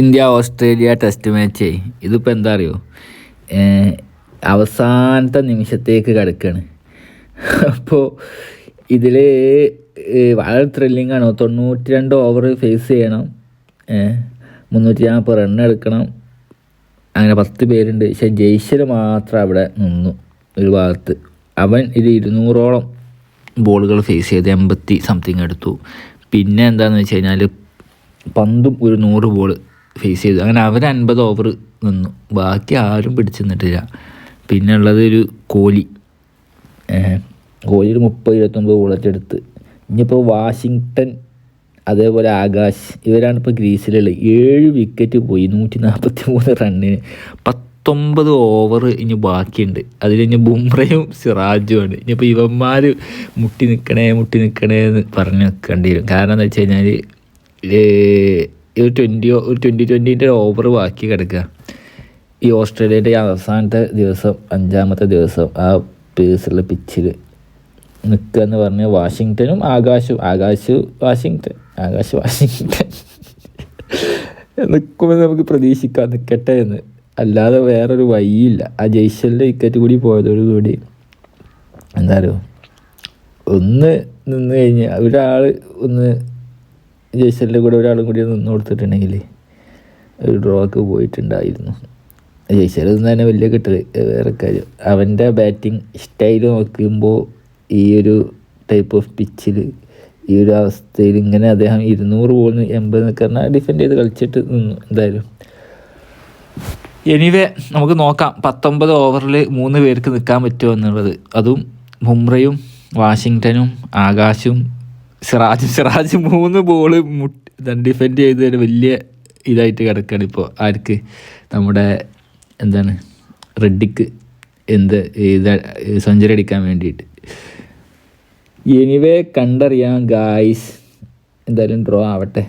India Australia test മാച്ചേ ഇതിപ്പോൾ എന്താ അറിയോ? അവസാനത്തെ നിമിഷത്തേക്ക് കിടക്കുകയാണ് അപ്പോൾ ഇതിൽ വളരെ ത്രില്ലിംഗ് ആണ്. തൊണ്ണൂറ്റി രണ്ട് ഓവർ ഫേസ് ചെയ്യണം. മുന്നൂറ്റി നാൽപ്പത് റൺ എടുക്കണം. അങ്ങനെ പത്ത് പേരുണ്ട്. പക്ഷേ ജയ്ശ്വര് മാത്രം അവിടെ നിന്നു ഒരു ഭാഗത്ത്. അവൻ ഇത് ഇരുന്നൂറോളം ബോളുകൾ ഫേസ് ചെയ്ത് എൺപത്തി സംതിങ് എടുത്തു. പിന്നെ എന്താണെന്ന് വെച്ച് കഴിഞ്ഞാൽ പന്തും ഒരു നൂറ് ബോൾ ഫേസ് ചെയ്തു. അങ്ങനെ അവർ അൻപത് ഓവർ നിന്നു. ബാക്കി ആരും പിടിച്ചു നിന്നിട്ടില്ല. പിന്നെ ഉള്ളത് ഒരു കോഹ്ലി കോഹ്ലി ഒരു മുപ്പത് ഇരുപത്തൊമ്പത് ബോളറ്റ് എടുത്ത്. ഇനിയിപ്പോൾ വാഷിങ്ടൺ അതേപോലെ ആകാശ് ഇവരാണ് ഇപ്പോൾ ഗ്രീസിലുള്ളത് ഏഴ് വിക്കറ്റ് പോയി. നൂറ്റി നാൽപ്പത്തി മൂന്ന് റണ്ണിന് പത്തൊമ്പത് ഓവർ ഇനി ബാക്കിയുണ്ട്. അതിൽ ഇനി ബുംറയും സിറാജുമാണ് ഇനിയിപ്പോൾ ഇവന്മാർ മുട്ടി നിൽക്കണേ മുട്ടി നിൽക്കണേ എന്ന് പറഞ്ഞ് നിൽക്കേണ്ടി വരും. കാരണം എന്താ വെച്ച് കഴിഞ്ഞാൽ ഒരു ട്വന്റി ഒരു ട്വന്റി ട്വന്റീന്റെ ഓവർ ബാക്കി കിടക്കുക. ഈ ഓസ്ട്രേലിയയുടെ അവസാനത്തെ ദിവസം അഞ്ചാമത്തെ ദിവസം ആ പേഴ്സുള്ള പിച്ചിൽ നിൽക്കുക എന്ന് പറഞ്ഞാൽ വാഷിങ്ടണും ആകാശും ആകാശ് വാഷിങ്ടൺ ആകാശ് വാഷിങ്ടൺ. നിൽക്കുമെന്ന് നമുക്ക് പ്രതീക്ഷിക്കാം നിൽക്കട്ടെ എന്ന്. അല്ലാതെ വേറൊരു വഴിയില്ല. ആ ജയ്ശലിന്റെ വിക്കറ്റ് കൂടി പോയതോടുകൂടി എന്താ പറയുക ഒന്ന് നിന്ന് കഴിഞ്ഞ് ഒരാൾ ഒന്ന് ജയ്സലിന്റെ കൂടെ ഒരാളും കൂടി നിന്ന് കൊടുത്തിട്ടുണ്ടെങ്കിൽ ഒരു ഡ്രോക്ക് പോയിട്ടുണ്ടായിരുന്നു. ജയ്സൽ തന്നെ വലിയ കിട്ടൽ വേറെ കാര്യം. അവന്റെ ബാറ്റിംഗ് സ്റ്റൈൽ നോക്കുമ്പോൾ ഈ ഒരു ടൈപ്പ് ഓഫ് പിച്ചിൽ ഈ ഒരു അവസ്ഥയിൽ ഇങ്ങനെ അദ്ദേഹം ഇരുന്നൂറ് ബോളിന് എൺപത് നിൽക്കുന്ന ഡിഫെൻഡ് ചെയ്ത് കളിച്ചിട്ട് നിന്നു എന്തായാലും. എനിവേ നമുക്ക് നോക്കാം പത്തൊമ്പത് ഓവറിൽ മൂന്ന് പേർക്ക് നിൽക്കാൻ പറ്റുമോ എന്നുള്ളത്. അതും മുംറയും വാഷിങ്ടണും ആകാശും സിറാജും സിറാജ് മൂന്ന് ബോൾ ഡിഫെൻഡ് ചെയ്ത് വലിയ ഇതായിട്ട് കിടക്കുകയാണ് ഇപ്പോൾ ആർക്ക്? നമ്മുടെ എന്താണ്? റെഡ്ഡിക്ക് എന്ത് ഇത് സെഞ്ചുറി അടിക്കാൻ വേണ്ടിയിട്ട്. എനിവേ കണ്ടറിയാം ഗായ്സ് എന്തായാലും ഡ്രോ ആവട്ടെ.